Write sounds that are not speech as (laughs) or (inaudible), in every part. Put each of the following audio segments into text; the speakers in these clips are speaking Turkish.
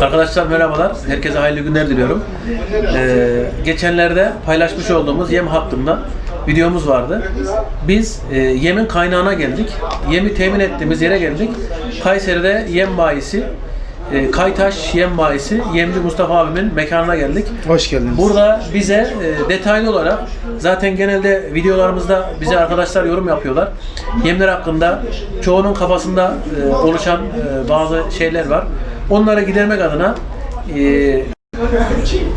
Arkadaşlar merhabalar. Herkese hayırlı günler diliyorum. Ee, geçenlerde paylaşmış olduğumuz yem hakkında videomuz vardı. Biz e, yemin kaynağına geldik. Yemi temin ettiğimiz yere geldik. Kayseri'de yem bayisi, e, Kaytaş yem bayisi, yemci Mustafa abimin mekanına geldik. Hoş geldiniz. Burada bize e, detaylı olarak zaten genelde videolarımızda bize arkadaşlar yorum yapıyorlar. Yemler hakkında çoğunun kafasında e, oluşan e, bazı şeyler var. Onları gidermek adına e,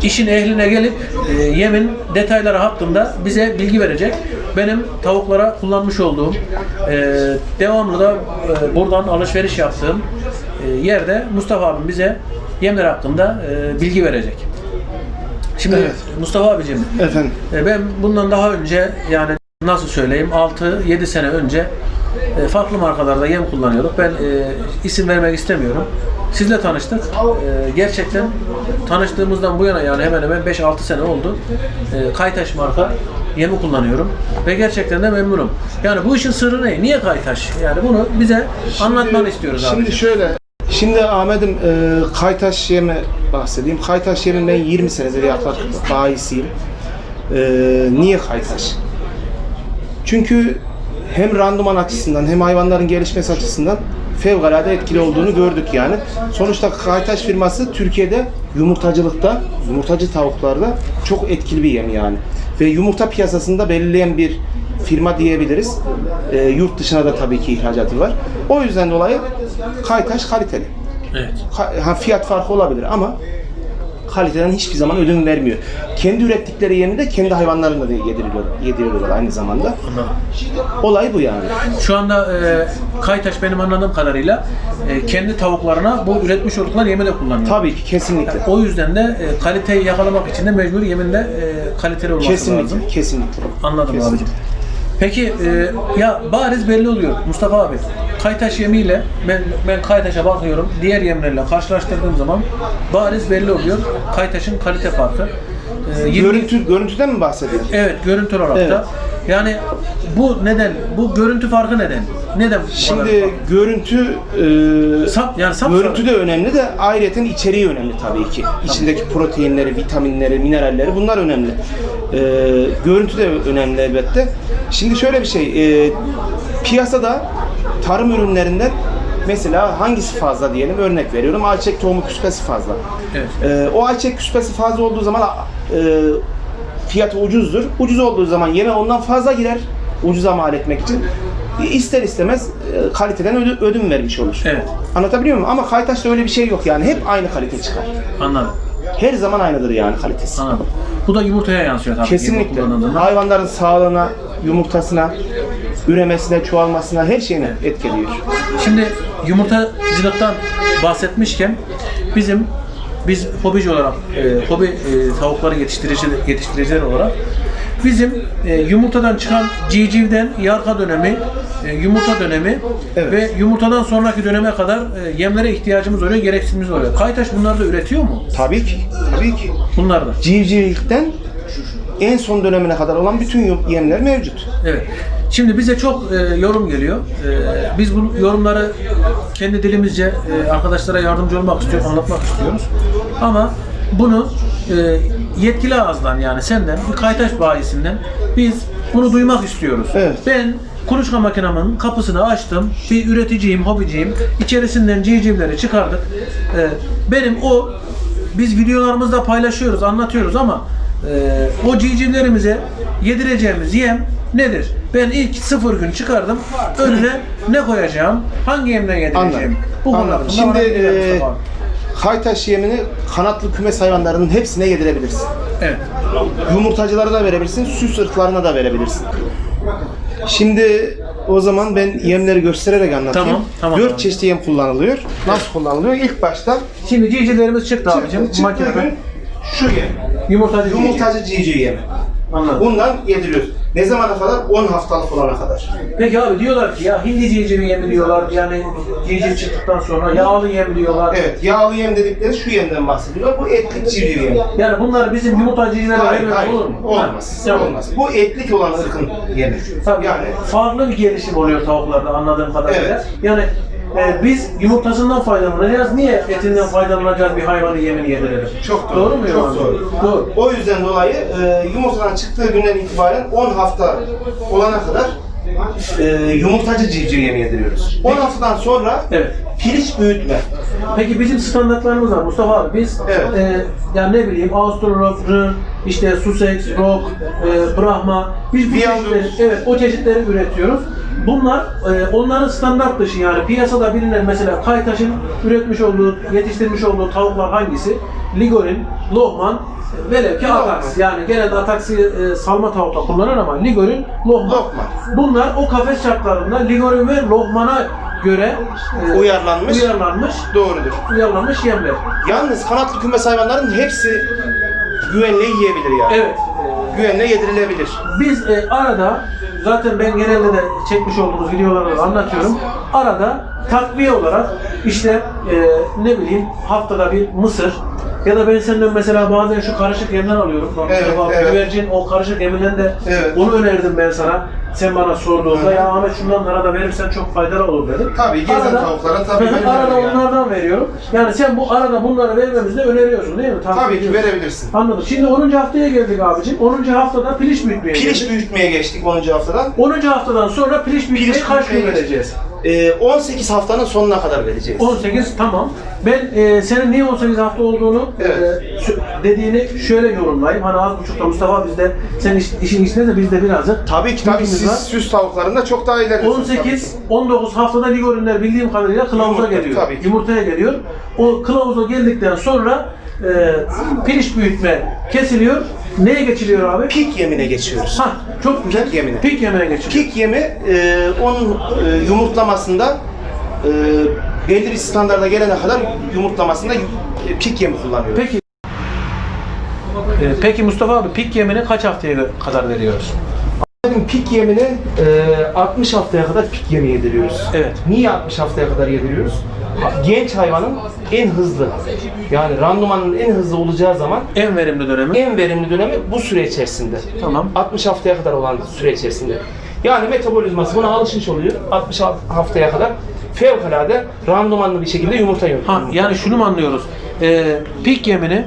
işin ehline gelip e, yemin detayları hakkında bize bilgi verecek. Benim tavuklara kullanmış olduğum e, devamlı da e, buradan alışveriş yaptığım e, yerde Mustafa abim bize yemler hakkında e, bilgi verecek. Şimdi Evet. Mustafa abicim Efendim. e, ben bundan daha önce yani nasıl söyleyeyim 6-7 sene önce farklı markalarda yem kullanıyorduk. Ben e, isim vermek istemiyorum. Sizle tanıştık. E, gerçekten tanıştığımızdan bu yana yani hemen hemen 5-6 sene oldu. E, Kaytaş marka yemi kullanıyorum ve gerçekten de memnunum. Yani bu işin sırrı ne? Niye Kaytaş? Yani bunu bize anlatmanı istiyoruz abi. Şimdi şöyle. Şimdi Ahmet'im e, Kaytaş yemi bahsedeyim. Kaytaş yemin ben 20 senedir yaklaşık bayisiyim. E, niye Kaytaş? Çünkü hem randıman açısından hem hayvanların gelişmesi açısından fevkalade etkili olduğunu gördük yani. Sonuçta Kaytaş firması Türkiye'de yumurtacılıkta, yumurtacı tavuklarda çok etkili bir yem yani. Ve yumurta piyasasında belirleyen bir firma diyebiliriz. Ee, yurt dışına da tabii ki ihracatı var. O yüzden dolayı Kaytaş kaliteli. Evet. Ka- ha, fiyat farkı olabilir ama kaliteden hiçbir zaman ödün vermiyor. Kendi ürettikleri yemi de kendi hayvanlarına da yediriyorlar, yediriyorlar aynı zamanda. Anladım. Olay bu yani. Şu anda e, Kaytaş benim anladığım kadarıyla e, kendi tavuklarına bu üretmiş oldukları yemi de kullanıyor. Tabii ki kesinlikle. O yüzden de e, kaliteyi yakalamak için de mecbur yeminde e, kaliteli olması Kesinlikle, lazım. kesinlikle. Anladım Kesinlikle. abicim. Peki e, ya bariz belli oluyor Mustafa abi. Kaytaş yemiyle ben ben Kaytaş'a bakıyorum. Diğer yemlerle karşılaştırdığım zaman bariz belli oluyor. Kaytaş'ın kalite farkı. E, 20 Görüntü, görüntüden mi bahsediyorsun? Evet, görüntü olarak Evet. da. Yani bu neden? Bu görüntü farkı neden? Neden? bu kadar Şimdi fark? görüntü e, Sap- yani sap- görüntü de önemli de ayrıyeten içeriği önemli tabii ki. İçindeki proteinleri, vitaminleri, mineralleri bunlar önemli. E, görüntü de önemli elbette. Şimdi şöyle bir şey, e, piyasada tarım ürünlerinden mesela hangisi fazla diyelim örnek veriyorum. Ayçiçek tohumu küspesi fazla. Evet. E, o ayçiçek küspesi fazla olduğu zaman e, fiyatı ucuzdur. Ucuz olduğu zaman yeme ondan fazla girer. Ucuza mal etmek için. İster istemez e, kaliteden ödü- ödün vermiş olur. Evet. Anlatabiliyor muyum? Ama Kaytaş'ta öyle bir şey yok yani. Hep aynı kalite çıkar. Anladım. Her zaman aynıdır yani kalitesi. Anladım. Bu da yumurtaya yansıyor tabii. Kesinlikle. Hayvanların sağlığına, yumurtasına, üremesine, çoğalmasına her şeyine etkiliyor. Şimdi yumurtacılıktan bahsetmişken bizim biz hobici olarak, e, hobi e, tavukları yetiştirici, yetiştiriciler olarak bizim e, yumurtadan çıkan civcivden yarka dönemi, e, yumurta dönemi Evet. ve yumurtadan sonraki döneme kadar e, yemlere ihtiyacımız oluyor, gereksinimiz oluyor. Kaytaş bunları da üretiyor mu? Tabii ki. Tabii ki. Bunlar da. Civcivlikten en son dönemine kadar olan bütün yemler mevcut. Evet. Şimdi bize çok e, yorum geliyor. E, biz bu yorumları kendi dilimizce e, arkadaşlara yardımcı olmak istiyoruz, anlatmak istiyoruz. Ama bunu e, yetkili ağızdan yani senden, bir kaytaş bayisinden biz bunu duymak istiyoruz. Evet. Ben kuluçka makinamın kapısını açtım. Bir üreticiyim, hobiciyim. İçerisinden civcivleri çıkardık. E, benim o biz videolarımızda paylaşıyoruz, anlatıyoruz ama e, o civcivlerimize yedireceğimiz yem nedir? Ben ilk sıfır gün çıkardım. Önüne ne koyacağım? Hangi yemden yedireceğim? Anladım. Bu konu Anladım. Şimdi e. Kaytaş yemini kanatlı kümes hayvanlarının hepsine yedirebilirsin. Evet. Yumurtacılara da verebilirsin, süs ırklarına da verebilirsin. Şimdi o zaman ben yemleri göstererek anlatayım. Tamam, tamam, Dört tamam. çeşit yem kullanılıyor. Nasıl kullanılıyor? İlk başta Şimdi civcivlerimiz çıktı abicim. çıktı Makineden. gün şu yem. Yumurtacı. Yumurtacı civciv yemi. Anladım. Bundan yediriyoruz. Ne zamana kadar? 10 haftalık olana kadar. Peki abi diyorlar ki ya hindi civcivi yemi diyorlar. Yani civciv çıktıktan sonra yağlı yem diyorlar. Evet, yağlı yem dedikleri şu yemden bahsediyorlar. Bu etlik civciv yemi. Yani bunları bizim Hayır, vermek hayır. olur mu? Olmaz. Tamam. Olmaz. Bu etlik olan ırkın yemi. Tabii Yani farklı bir gelişim oluyor tavuklarda anladığım kadarıyla. Evet. Yani e, biz yumurtasından faydalanacağız. Niye etinden faydalanacağız bir hayvanı yemini yedirelim? Çok doğru. Doğru mu? Çok Yaman? doğru. Doğru. O yüzden dolayı e, yumurtadan çıktığı günden itibaren 10 hafta olana kadar e, yumurtacı civciv yemi yediriyoruz. 10 haftadan sonra Evet. piliç büyütme. Peki bizim standartlarımız var Mustafa abi. Biz Evet. e, yani ne bileyim Avustralop, işte Sussex, Rock, e, Brahma biz bu çeşitleri, evet o çeşitleri üretiyoruz. Bunlar e, onların standart dışı yani piyasada bilinen mesela Kaytaş'ın üretmiş olduğu, yetiştirmiş olduğu tavuklar hangisi? Ligorin, Lohman, velev ki Atax. Yani genelde Atax'ı e, salma tavukta kullanır ama Ligorin, Lohman. Lohman. Bunlar o kafes şartlarında Ligorin ve Lohman'a göre e, Uyarlanmış. uyarlanmış Doğrudur. uyarlanmış yemler. Yalnız kanatlı kümes hayvanların hepsi güvenle yiyebilir yani. Evet. Güvenle yedirilebilir. Biz e, arada zaten ben genelde de çekmiş olduğumuz videolarda da anlatıyorum. Arada takviye olarak işte e, ne bileyim haftada bir mısır ya da ben senden mesela bazen şu karışık yemden alıyorum. Bak, Evet, bak, evet. güvercin o karışık yeminden de Evet. onu önerdim ben sana. Sen bana sorduğunda Hı ya Ahmet şundan arada verirsen çok faydalı olur dedim. Tabii, gezen tavuklara tabii veririm (laughs) Arada yani. onlardan veriyorum. Yani sen bu arada bunları vermemizi de öneriyorsun değil mi? Tavsiye Tabii ki verebilirsin. Anladım. Şimdi 10. haftaya geldik abicim. 10. haftada piliç büyütmeye Piliç geldik. büyütmeye geçtik 10. haftadan. 10. haftadan sonra piliç büyütmeye Piliç kaç gün vereceğiz? Ee, 18 haftanın sonuna kadar vereceğiz. 18 tamam. Ben e, senin niye 18 hafta olduğunu Evet. e, dediğini şöyle yorumlayayım. Hani az buçukta Mustafa bizde sen iş, işin içinde de biz de birazcık Tabii ki tabii siz var. süs tavuklarında çok daha ilerisiniz. 18 19 haftada lig ürünler bildiğim kadarıyla kılavuza Yumurta, geliyor. tabii ki. Yumurtaya geliyor. O kılavuza geldikten sonra e, piliç büyütme kesiliyor. Neye geçiliyor abi? Pik yemine geçiyoruz. Ha, çok güzel. Pik yemine. Pik yemine geçiliyor. Pik yemi e, onun e, yumurtlamasında e, belli bir standarda gelene kadar yumurtlamasında e, pik yemi kullanıyoruz. Peki. Ee, peki Mustafa abi pik yemini kaç haftaya kadar veriyoruz? Benim pik yemini e, 60 haftaya kadar pik yemi yediriyoruz. Evet. Niye 60 haftaya kadar yediriyoruz? Genç hayvanın en hızlı yani randımanın en hızlı olacağı zaman En verimli dönemi. en verimli dönemi bu süre içerisinde. Tamam. 60 haftaya kadar olan süre içerisinde. Yani metabolizması buna alışmış oluyor. 60 haftaya kadar fevkalade randımanlı bir şekilde yumurta yiyor. Ha, yani şunu mu anlıyoruz? Ee, pik yemini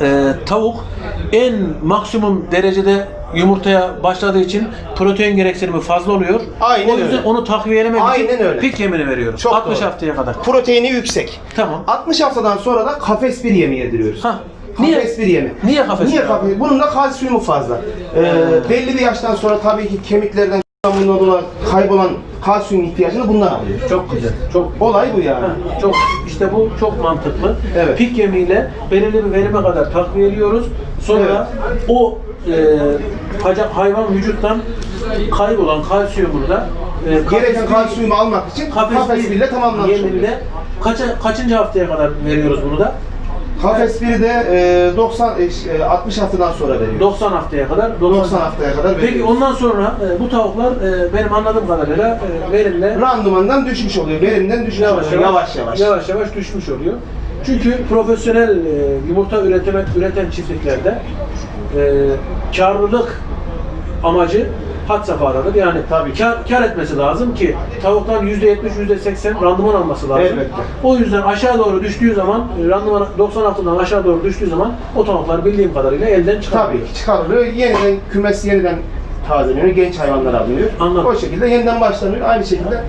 e, tavuk en maksimum derecede yumurtaya başladığı için protein gereksinimi fazla oluyor. Aynen o yüzden öyle. onu takviyelemek için öyle. pik yemini veriyoruz. Çok 60 doğru. haftaya kadar. Proteini yüksek. Tamam. 60 haftadan sonra da kafes bir yemi yediriyoruz. Ha, niye? Kafes bir yemi. Niye kafes Niye kafes? Bunun da kalsiyumu fazla. Ee, belli bir yaştan sonra tabii ki kemiklerden bununla dolayı kaybolan kalsiyum ihtiyacını bundan alıyor. Çok güzel. Çok Olay bu yani. Ha, çok işte bu çok mantıklı. Evet. Pik yemiyle belirli bir verime kadar takviyeliyoruz. Sonra o e, haca- hayvan vücuttan kaybolan kalsiyumu da e, Gereken kafes- kalsiyumu almak için kafes 1 ile tamamlanmış kaça, kaçıncı haftaya kadar veriyoruz bunu da? Kafes 1'i de e, 90 e, 60 haftadan sonra veriyor. 90 haftaya kadar. 90 haftaya kadar Peki veriyoruz. ondan sonra e, bu tavuklar e, benim anladığım kadarıyla e, verimle randımandan düşmüş oluyor. Verimden düşmüş yavaş oluyor. yavaş, yavaş. yavaş yavaş düşmüş oluyor. Çünkü profesyonel e, yumurta üretime, üreten çiftliklerde e, karlılık amacı had safhadadır. Yani Tabii kar, kar etmesi lazım ki tavuktan %70, %80 randıman alması lazım. Elbette. O yüzden aşağı doğru düştüğü zaman, e, randıman 90 haftadan aşağı doğru düştüğü zaman o tavuklar bildiğim kadarıyla elden çıkarılıyor. Tabii ki çıkarılıyor. Yeniden kümes yeniden tazeleniyor. Genç hayvanlar alınıyor. Anladım. O şekilde yeniden başlanıyor. Aynı şekilde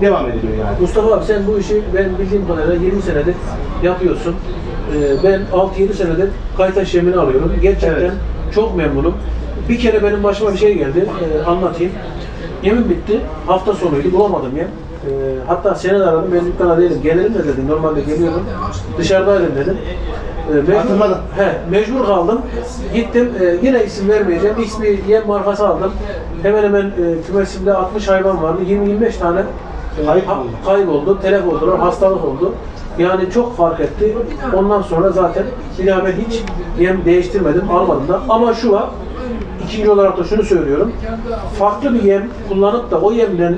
devam ediliyor yani. Mustafa abi sen bu işi ben bildiğim kadarıyla 20 senedir yapıyorsun. Ee, ben 6-7 senedir kaytaş yemini alıyorum. Gerçekten Evet. çok memnunum. Bir kere benim başıma bir şey geldi. Ee, anlatayım. Yemin bitti. Hafta sonuydu. Bulamadım yem. Ee, hatta seni de aradım. Ben dükkana değilim. Gelelim de dedim. Normalde geliyordum. Dışarıdaydım dedim. Ee, mecbur, Hatırladım. He, mecbur kaldım. Gittim. Ee, yine isim vermeyeceğim. X bir yem markası aldım. Hemen hemen e, kümesimde 60 hayvan vardı. 20-25 tane e, Kayıp ha- oldu. kayboldu, telef oldular, hastalık oldu. Yani çok fark etti. Ondan sonra zaten bir daha ben hiç yem değiştirmedim, almadım da. Ama şu var, ikinci olarak da şunu söylüyorum. Farklı bir yem kullanıp da o yemden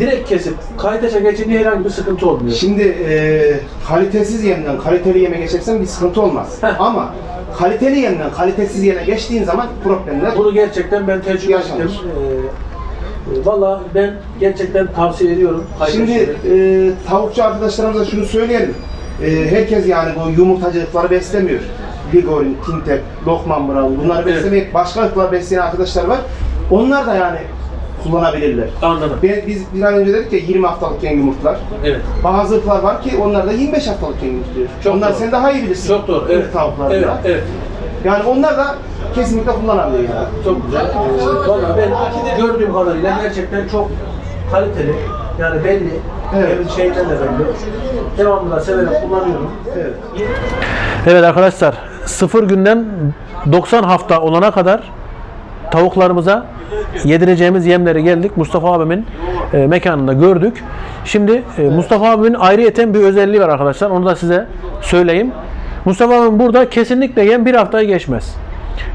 direkt kesip kaytaşa geçince herhangi bir sıkıntı olmuyor. Şimdi e, kalitesiz yemden kaliteli yeme geçersen bir sıkıntı olmaz. Heh. Ama kaliteli yemden kalitesiz yeme geçtiğin zaman problemler Bunu gerçekten ben tecrübe Yaşanır. ettim. Ee, E, Valla ben gerçekten tavsiye ediyorum. Şimdi e, tavukçu arkadaşlarımıza şunu söyleyelim. E, herkes yani bu yumurtacılıkları beslemiyor. Ligorin, Tintep, Lokman Mıralı bunları Evet. beslemeyip başka ırklar besleyen arkadaşlar var. Onlar da yani kullanabilirler. Anladım. Ben, biz bir an önce dedik ya 20 haftalıkken yumurtlar. Evet. Bazı ırklar var ki onlar da 25 haftalıkken yumurtluyor. Çok onlar doğru. sen daha iyi bilirsin. Çok doğru. Evet. tavuklarında. Evet. Evet. Yani onlar da kesinlikle kullanabilir yani. Çok güzel. Valla ben gördüğüm kadarıyla gerçekten çok kaliteli. Yani belli. Evet. Evet. Şeyden de belli. Devamlı da severek kullanıyorum. Evet. Evet arkadaşlar sıfır günden 90 hafta olana kadar tavuklarımıza yedireceğimiz yemleri geldik. Mustafa abimin e, mekanında gördük. Şimdi e, Mustafa abimin ayrıyeten bir özelliği var arkadaşlar. Onu da size söyleyeyim. Mustafa abim burada kesinlikle yem bir haftayı geçmez.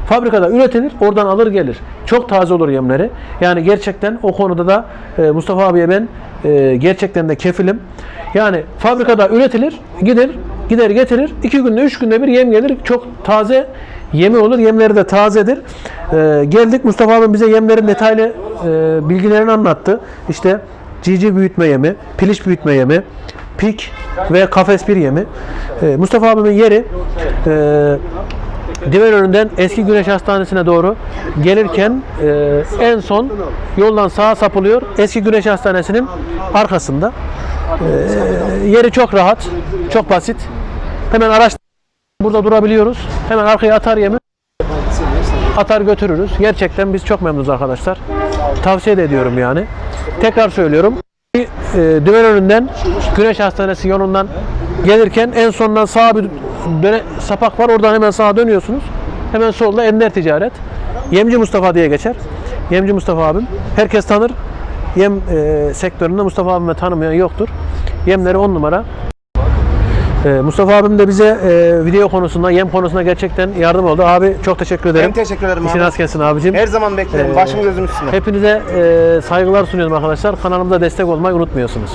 Fabrikada üretilir, oradan alır gelir. Çok taze olur yemleri. Yani gerçekten o konuda da e, Mustafa abiye ben e, gerçekten de kefilim. Yani fabrikada üretilir, gider, gider getirir. iki günde, üç günde bir yem gelir. Çok taze yemi olur. Yemleri de tazedir. E, geldik Mustafa abim bize yemlerin detaylı e, bilgilerini anlattı. İşte cici büyütme yemi, piliç büyütme yemi, pik ve kafes bir yemi. E, Mustafa abimin yeri e, Divenönü'nden eski Güneş Hastanesi'ne doğru gelirken e, en son yoldan sağa sapılıyor. Eski Güneş Hastanesi'nin arkasında. E, yeri çok rahat, çok basit. Hemen araç burada durabiliyoruz. Hemen arkaya atar yemi atar götürürüz. Gerçekten biz çok memnunuz arkadaşlar. Tavsiye de ediyorum yani. Tekrar söylüyorum. E, dümen önünden Güneş Hastanesi yolundan gelirken en sondan sağa bir döne, sapak var. Oradan hemen sağa dönüyorsunuz. Hemen solda Ender Ticaret. Yemci Mustafa diye geçer. Yemci Mustafa abim. Herkes tanır. Yem e, sektöründe Mustafa abime tanımayan yoktur. Yemleri on numara. E, Mustafa abim de bize e, video konusunda, yem konusunda gerçekten yardım oldu. Abi çok teşekkür ederim. Ben teşekkür ederim İşin abi. az kesin abicim. Her zaman beklerim. Ee, Başım gözüm üstüne. Hepinize e, saygılar sunuyorum arkadaşlar. Kanalımıza destek olmayı unutmuyorsunuz.